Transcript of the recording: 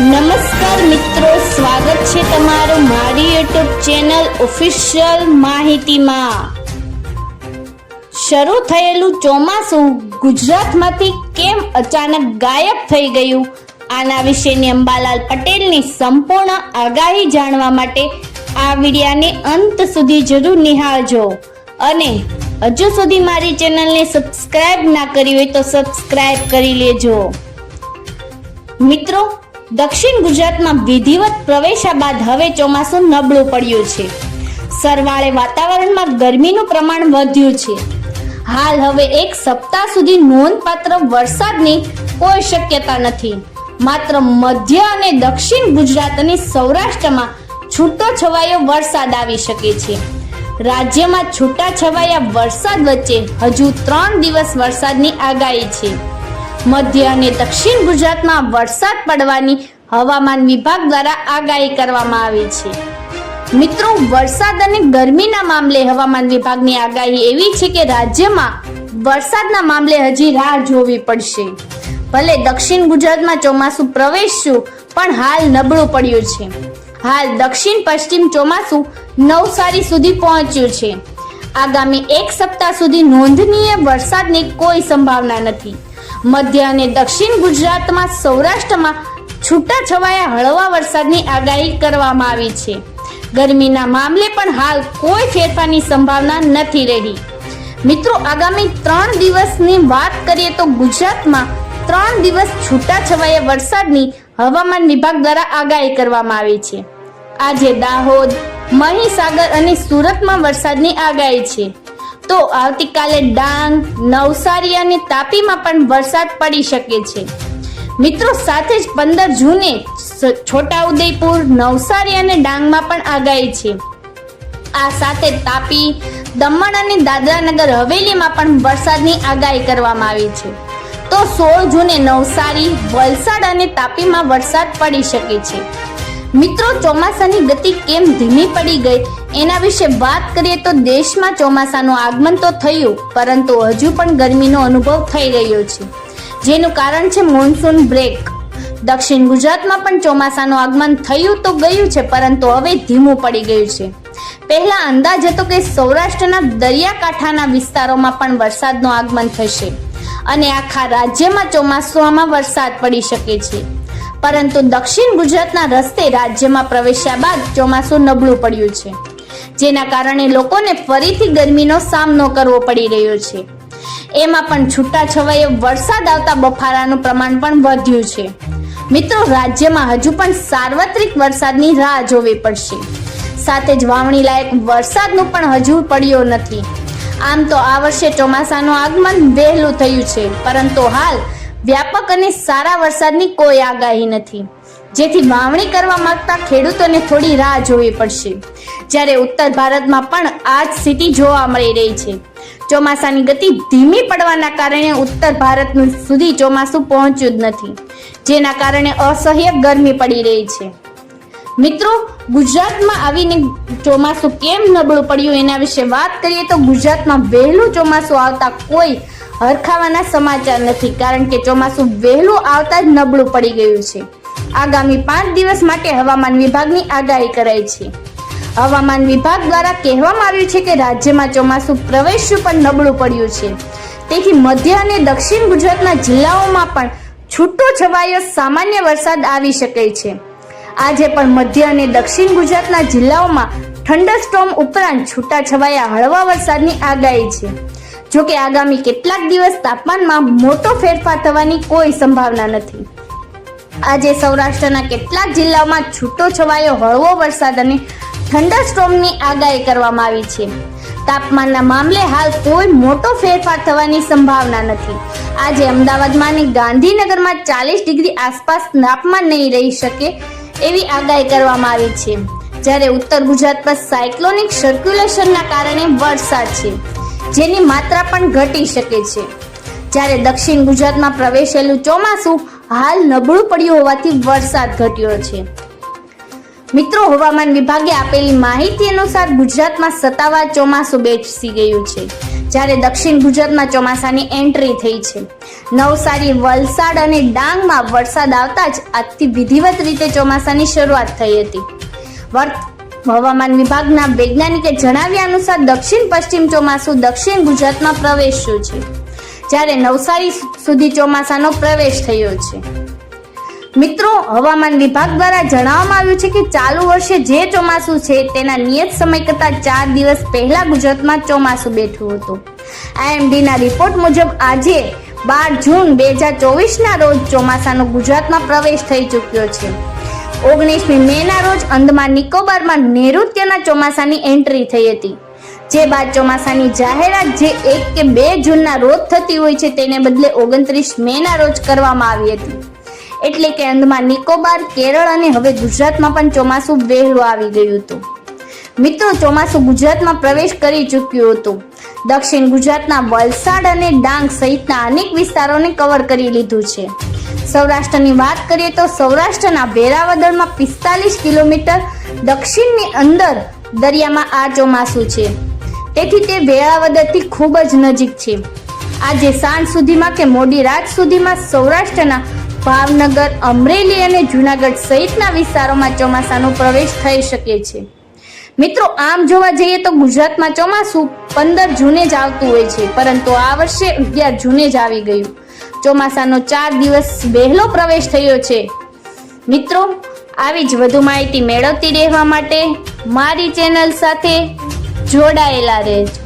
નમસ્કાર મિત્રો, સ્વાગત છે તમારું મારી યુટ્યુબ ચેનલ ઓફિશિયલ માહિતીમાં. શરૂ થયેલું ચોમાસું ગુજરાતમાંથી કેમ અચાનક ગાયબ થઈ ગયું? આના વિશેની અંબાલાલ પટેલની સંપૂર્ણ આગાહી જાણવા માટે આ વિડિયાને અંત સુધી જરૂર નિહાળજો. અને હજુ સુધી મારી ચેનલને સબસ્ક્રાઇબ ના કરી હોય તો સબસ્ક્રાઇબ કરી લેજો. મિત્રો દક્ષિણ ગુજરાતમાં વિધિવત પ્રવેશા બાદ હવે ચોમાસું નબળું પડ્યું છે. સરવાળે વાતાવરણમાં ગરમીનું પ્રમાણ વધ્યું છે. હાલ હવે એક સપ્તાહ સુધી નોંધપાત્ર વરસાદની કોઈ શક્યતા નથી. માત્ર મધ્ય અને દક્ષિણ ગુજરાત અને સૌરાષ્ટ્રમાં છૂટો છવાયો વરસાદ આવી શકે છે. રાજ્યમાં છૂટા છવાયા વરસાદ વચ્ચે હજુ ત્રણ દિવસ વરસાદની આગાહી છે. મધ્ય અને દક્ષિણ ગુજરાતમાં વરસાદ પડવાની હવામાન વિભાગ દ્વારા આગાહી કરવામાં આવી છે. મિત્રો, વરસાદ અને ગરમીના મામલે હવામાન વિભાગની આગાહી એવી છે કે રાજ્યમાં વરસાદના મામલે હજી રાહ જોવી પડશે. ભલે દક્ષિણ ગુજરાતમાં ચોમાસું પ્રવેશ્યું, પણ હાલ નબળું પડ્યું છે. હાલ દક્ષિણ પશ્ચિમ ચોમાસું નવસારી સુધી પહોંચ્યું છે. આગામી એક સપ્તાહ સુધી નોંધનીય વરસાદની કોઈ સંભાવના નથી. મધ્ય અને દક્ષિણ ગુજરાતમાં સૌરાષ્ટ્રમાં છૂટા છવાયા હળવા વરસાદની આગાહી કરવામાં આવી છે. ગરમીના મામલે પણ હાલ કોઈ ફેરફારની સંભાવના નથી રહી. મિત્રો, આગામી ત્રણ દિવસની વાત કરીએ તો ગુજરાતમાં ત્રણ દિવસ છૂટા છવાયા વરસાદની હવામાન વિભાગ દ્વારા આગાહી કરવામાં આવી છે. આજે દાહોદ, મહીસાગર અને સુરતમાં વરસાદની આગાહી છે. તો આવતીકાલે ડાંગ, નવસારી અને તાપીમાં પણ વરસાદ પડી શકે છે. મિત્રો, સાથે જ પંદર જૂને છોટા છોટાઉદેપુર, નવસારી અને ડાંગમાં પણ આગાહી છે. આ સાથે તાપી, દમણ અને દાદરા નગર હવેલીમાં પણ વરસાદની આગાહી કરવામાં આવી છે. તો સોળ જૂને નવસારી, વલસાડ અને તાપીમાં વરસાદ પડી શકે છે. મિત્રો, ચોમાસાની ગતિ કેમ ધીમી પડી ગઈ? એના વિશે વાત કરીએ તો દેશમાં ચોમાસાનું આગમન તો થયું, પરંતુ હજુ પણ ગરમીનો અનુભવ થઈ રહ્યો છે. જેનું કારણ છે મોન્સૂન બ્રેક. દક્ષિણ ગુજરાતમાં પણ ચોમાસાનું આગમન થયું તો ગયું છે, પરંતુ હવે ધીમું પડી ગયું છે. પહેલા અંદાજ હતો કે સૌરાષ્ટ્રના દરિયાકાંઠાના વિસ્તારોમાં પણ વરસાદનું આગમન થશે અને આખા રાજ્યમાં ચોમાસામાં વરસાદ પડી શકે છે. પરંતુ દક્ષિણ ગુજરાતના રસ્તે રાજ્યમાં પ્રવેશ્યા બાદ ચોમાસું નબળું પડ્યું છે. જેના કારણે લોકોને ફરીથી ગરમીનો સામનો કરવો પડી રહ્યો છે. એમાં પણ છૂટા છવાયે વરસાદ આવતા બફારાનું પ્રમાણ પણ વધ્યું છે. મિત્રો, રાજ્યમાં હજુ પણ સાર્વત્રિક વરસાદની રાહ જોવી પડશે. સાથે જ વાવણી લાયક વરસાદનું પણ હજુ પડ્યો નથી. આમ તો આ વર્ષે ચોમાસાનું આગમન વહેલું થયું છે, પરંતુ હાલ વ્યાપક અને સારા વરસાદની કોઈ આગાહી નથી. જેથી વાવણી કરવા માંગતા ખેડૂતોને થોડી રાહ જોવી પડશે. જ્યારે ઉત્તર ભારતમાં પણ આ જ સ્થિતિ જોવા મળી રહી છે. ચોમાસાની ગતિ ધીમી પડવાના કારણે ઉત્તર ભારત સુધી ચોમાસું પહોંચ્યું જ નથી, જેના કારણે અસહ્ય ગરમી પડી રહી છે. મિત્રો, ગુજરાતમાં આવીને ચોમાસું કેમ નબળું પડ્યું એના વિશે વાત કરીએ તો ગુજરાતમાં વહેલું ચોમાસું આવતા કોઈ હરખાવાના સમાચાર નથી, કારણ કે ચોમાસું વહેલું આવતા જ નબળું પડી ગયું છે. આગામી પાંચ દિવસ માટે હવામાન વિભાગની આગાહી કરાઈ છે. હવામાન વિભાગ દ્વારા કહેવામાં આવ્યું છે કે રાજ્યમાં ચોમાસું પ્રવેશ્યું પણ નબળું પડ્યું છે. તેથી મધ્ય અને દક્ષિણ ગુજરાતના જિલ્લાઓમાં પણ છૂટો છવાયો સામાન્ય વરસાદ આવી શકે છે. આજે પણ મધ્ય અને દક્ષિણ ગુજરાતના જિલ્લાઓમાં ઠંડરસ્ટોમ ઉપરાંત છૂટા છવાયા હળવા વરસાદની આગાહી છે. જોકે આગામી કેટલાક દિવસ તાપમાનમાં મોટો ફેરફાર થવાની કોઈ સંભાવના નથી. આજે સૌરાષ્ટ્રના કેટલાક જિલ્લાઓમાં છૂટો છવાયો હળવો વરસાદ અને થંડરસ્ટોમની આગાહી કરવામાં આવી છે. તાપમાનના મામલે હાલ કોઈ મોટો ફેરફાર થવાની સંભાવના નથી. આજે અમદાવાદમાં અને ગાંધીનગરમાં ચાલીસ ડિગ્રી આસપાસ તાપમાન નહીં રહી શકે એવી આગાહી કરવામાં આવી છે. જ્યારે ઉત્તર ગુજરાત પર સાયક્લોનિક સર્ક્યુલેશનના કારણે વરસાદ છે, જેની માત્રા પણ ઘટી શકે છે. જ્યારે દક્ષિણ ગુજરાતમાં પ્રવેશેલું ચોમાસું હાલ નબળું પડ્યું હોવાથી વરસાદ ઘટ્યો છે. મિત્રો, હવામાન વિભાગે આપેલી માહિતી અનુસાર ગુજરાતમાં સત્તાવાર ચોમાસું બેસી ગયું છે, જ્યારે દક્ષિણ ગુજરાતમાં ચોમાસાની એન્ટ્રી થઈ છે. નવસારી, વલસાડ અને ડાંગમાં વરસાદ આવતા જ આજથી વિધિવત રીતે ચોમાસાની શરૂઆત થઈ હતી. હવામાન વિભાગના વૈજ્ઞાનિકે જણાવ્યા અનુસાર દક્ષિણ પશ્ચિમ ચોમાસું દક્ષિણ ગુજરાતમાં પ્રવેશ્યું છે. જ્યારે નવસારી સુધી ચોમાસાનો પ્રવેશ થયો છે. મિત્રો, હવામાન વિભાગ દ્વારા જણાવવામાં આવ્યું છે કે ચાલુ વર્ષે જે ચોમાસું છે તેના નિયત સમય કરતાં ચાર દિવસ પહેલા ગુજરાતમાં ચોમાસું બેઠું હતું. આઈએમડીના રિપોર્ટ મુજબ આજે બાર જૂન બે હજાર ચોવીસના રોજ ચોમાસાનો ગુજરાતમાં પ્રવેશ થઈ ચૂક્યો છે. ઓગણીસમી મેના રોજ અંદમાન નિકોબારમાં નૈઋત્યના ચોમાસાની એન્ટ્રી થઈ હતી. જે બાદ ચોમાસાની જાહેરાત જે એક કે બે જૂનના રોજ થતી હોય છે, તેને બદલે ઓગણત્રીસ મેના રોજ કરવામાં આવી હતી. એટલે કે અંદમાન નિકોબાર, કેરળ અને હવે ગુજરાતમાં પણ ચોમાસું વહેલું આવી ગયું હતું. મિત્રો, ચોમાસું ગુજરાતમાં પ્રવેશ કરી ચૂક્યું હતું. દક્ષિણ ગુજરાતના વલસાડ અને ડાંગ સહિતના અનેક વિસ્તારોને કવર કરી લીધું છે. સૌરાષ્ટ્રની વાત કરીએ તો સૌરાષ્ટ્રના વેરાવદરમાં પિસ્તાલીસ કિલોમીટર દક્ષિણની અંદર દરિયામાં આ ચોમાસું છે. તેથી તે વેળાવદરથી ખૂબ જ નજીક છે. આજે સાંજ સુધીમાં કે મોડી રાત સુધીમાં સૌરાષ્ટ્રના ભાવનગર, અમરેલી અને જૂનાગઢ સહિતના વિસ્તારોમાં ચોમાસાનો પ્રવેશ થઈ શકે છે. મિત્રો, આમ જોવા જઈએ તો ગુજરાતમાં ચોમાસું પંદર જૂને જ આવતું હોય છે, પરંતુ આ વર્ષે અગિયાર જૂને જ આવી ગયું. ચોમાસાનો ચાર દિવસ વહેલો પ્રવેશ થયો છે. મિત્રો, આવી જ વધુ માહિતી મેળવતી રહેવા માટે મારી ચેનલ સાથે જોડાયેલા રહેજો.